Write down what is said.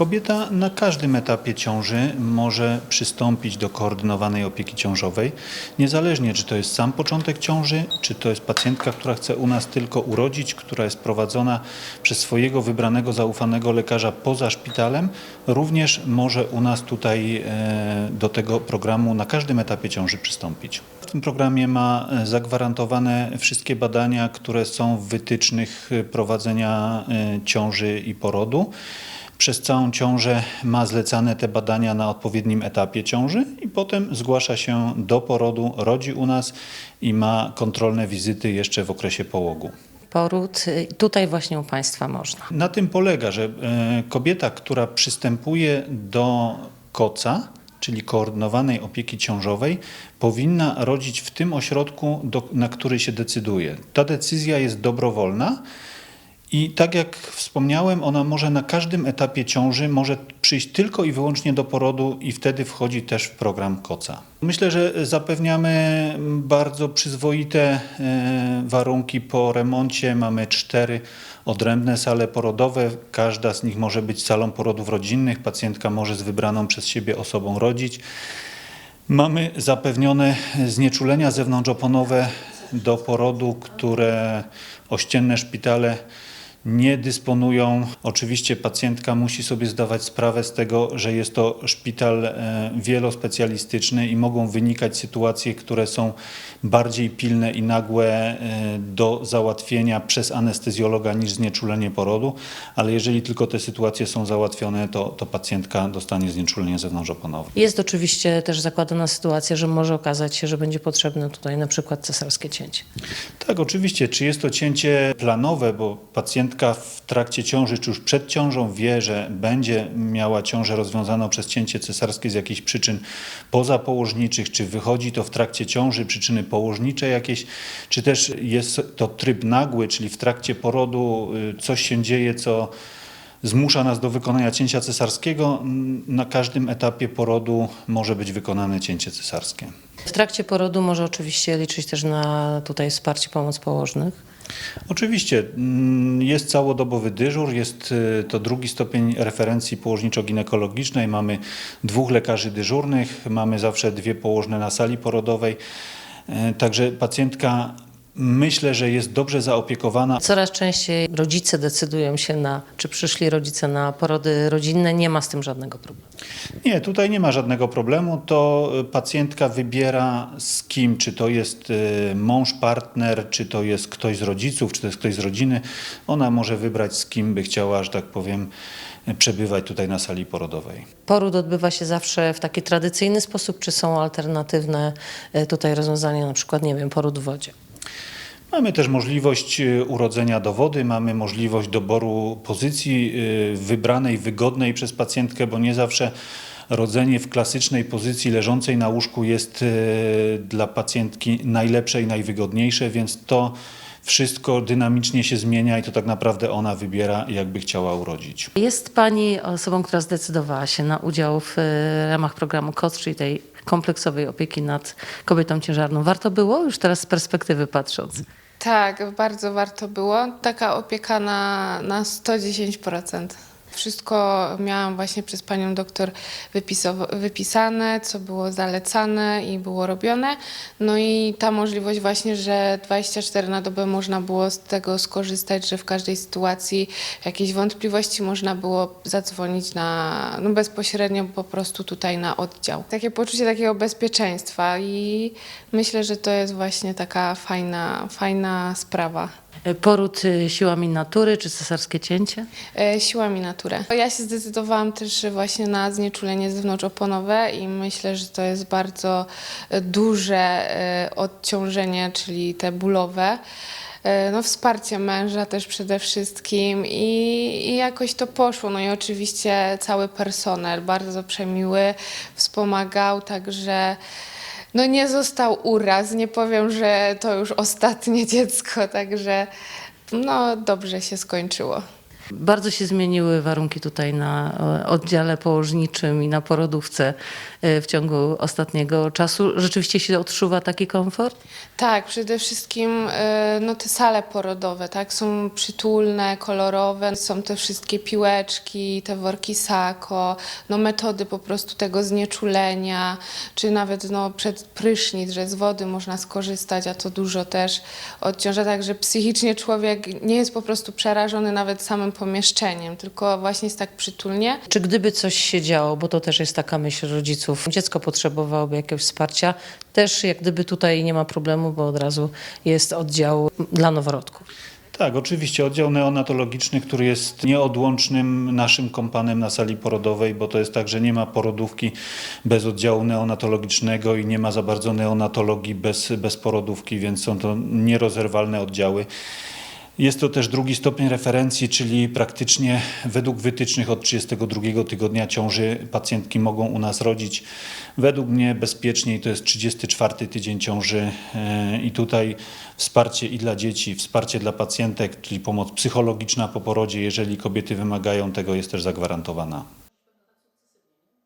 Kobieta na każdym etapie ciąży może przystąpić do koordynowanej opieki ciążowej, niezależnie czy to jest sam początek ciąży, czy to jest pacjentka, która chce u nas tylko urodzić, która jest prowadzona przez swojego wybranego, zaufanego lekarza poza szpitalem, również może u nas tutaj e, do tego programu na każdym etapie ciąży przystąpić. W tym programie ma e, zagwarantowane wszystkie badania, które są w wytycznych e, prowadzenia ciąży i porodu. Przez całą ciążę ma zlecane te badania na odpowiednim etapie ciąży i potem zgłasza się do porodu, rodzi u nas i ma kontrolne wizyty jeszcze w okresie połogu. Poród y, tutaj właśnie u Państwa można. Na tym polega, że e, kobieta, która przystępuje do koca, czyli koordynowanej opieki ciążowej, powinna rodzić w tym ośrodku, do, na który się decyduje. Ta decyzja jest dobrowolna. I tak jak wspomniałem, ona może na każdym etapie ciąży może przyjść tylko i wyłącznie do porodu i wtedy wchodzi też w program koca. Myślę, że zapewniamy bardzo przyzwoite e, warunki po remoncie. Mamy cztery odrębne sale porodowe. Każda z nich może być salą porodów rodzinnych. Pacjentka może z wybraną przez siebie osobą rodzić. Mamy zapewnione znieczulenia zewnątrzoponowe do porodu, które ościenne szpitale nie dysponują. Oczywiście pacjentka musi sobie zdawać sprawę z tego, że jest to szpital e, wielospecjalistyczny i mogą wynikać sytuacje, które są bardziej pilne i nagłe e, do załatwienia przez anestezjologa niż znieczulenie porodu, ale jeżeli tylko te sytuacje są załatwione, to, to pacjentka dostanie znieczulenie zewnątrzoponowe. Jest oczywiście też zakładana sytuacja, że może okazać się, że będzie potrzebne tutaj na przykład cesarskie cięcie. Tak, oczywiście. Czy jest to cięcie planowe, bo pacjentka w trakcie ciąży, czy już przed ciążą wie, że będzie miała ciążę rozwiązaną przez cięcie cesarskie z jakichś przyczyn pozapołożniczych, czy wychodzi to w trakcie ciąży, przyczyny położnicze jakieś, czy też jest to tryb nagły, czyli w trakcie porodu y, coś się dzieje, co zmusza nas do wykonania cięcia cesarskiego. Na każdym etapie porodu może być wykonane cięcie cesarskie. W trakcie porodu może oczywiście liczyć też na tutaj wsparcie pomoc położnych. Oczywiście mm, jest całodobowy dyżur, jest y, to drugi stopień referencji położniczo-ginekologicznej, mamy dwóch lekarzy dyżurnych, mamy zawsze dwie położne na sali porodowej, E, także pacjentka myślę, że jest dobrze zaopiekowana. Coraz częściej rodzice decydują się na, czy przyszli rodzice na porody rodzinne, nie ma z tym żadnego problemu. Nie, tutaj nie ma żadnego problemu. To y, pacjentka wybiera z kim, czy to jest y, mąż, partner, czy to jest ktoś z rodziców, czy to jest ktoś z rodziny. Ona może wybrać z kim by chciała, że tak powiem, y, przebywać tutaj na sali porodowej. Poród odbywa się zawsze w taki tradycyjny sposób, czy są alternatywne e, tutaj rozwiązania, na przykład, nie wiem, poród w wodzie. Mamy też możliwość y, urodzenia do wody, mamy możliwość doboru pozycji y, wybranej, wygodnej przez pacjentkę, bo nie zawsze rodzenie w klasycznej pozycji leżącej na łóżku jest y, dla pacjentki najlepsze i najwygodniejsze, więc to wszystko dynamicznie się zmienia i to tak naprawdę ona wybiera, jakby chciała urodzić. Jest Pani osobą, która zdecydowała się na udział w ramach programu KOC, czyli tej kompleksowej opieki nad kobietą ciężarną. Warto było już teraz z perspektywy patrząc? Tak, bardzo warto było. Taka opieka na, na 110%. Wszystko miałam właśnie przez panią doktor wypisane, co było zalecane i było robione. No i ta możliwość właśnie, że 24 na dobę można było z tego skorzystać, że w każdej sytuacji jakieś wątpliwości można było zadzwonić na, no bezpośrednio po prostu tutaj na oddział. Takie poczucie takiego bezpieczeństwa i myślę, że to jest właśnie taka fajna, fajna sprawa. Poród e, siłami natury czy cesarskie cięcie? E, siłami natury. Ja się zdecydowałam też właśnie na znieczulenie zewnątrzoponowe i myślę, że to jest bardzo e, duże e, odciążenie, czyli te bólowe. E, No, wsparcie męża też przede wszystkim i, i jakoś to poszło. No i oczywiście cały personel bardzo przemiły, wspomagał, także no nie został uraz. Nie powiem, że to już ostatnie dziecko, także no dobrze się skończyło. Bardzo się zmieniły warunki tutaj na e, oddziale położniczym i na porodówce e, w ciągu ostatniego czasu. Rzeczywiście się odczuwa taki komfort? Tak, przede wszystkim e, no, te sale porodowe, tak, są przytulne, kolorowe, są te wszystkie piłeczki, te worki sako, no metody po prostu tego znieczulenia, czy nawet no, przed prysznic, że z wody można skorzystać, a to dużo też odciąża, także psychicznie człowiek nie jest po prostu przerażony nawet samym pomieszczeniem, tylko właśnie jest tak przytulnie. Czy gdyby coś się działo, bo to też jest taka myśl rodziców, dziecko potrzebowałoby jakiegoś wsparcia, też jak gdyby tutaj nie ma problemu, bo od razu jest oddział dla noworodków. Tak, oczywiście oddział neonatologiczny, który jest nieodłącznym naszym kompanem na sali porodowej, bo to jest tak, że nie ma porodówki bez oddziału neonatologicznego i nie ma za bardzo neonatologii bez, bez porodówki, więc są to nierozerwalne oddziały. Jest to też drugi stopień referencji, czyli praktycznie według wytycznych od 32 tygodnia ciąży pacjentki mogą u nas rodzić. Według mnie bezpieczniej to jest 34 tydzień ciąży e, i tutaj wsparcie i dla dzieci, wsparcie dla pacjentek, czyli pomoc psychologiczna po porodzie, jeżeli kobiety wymagają tego, jest też zagwarantowana.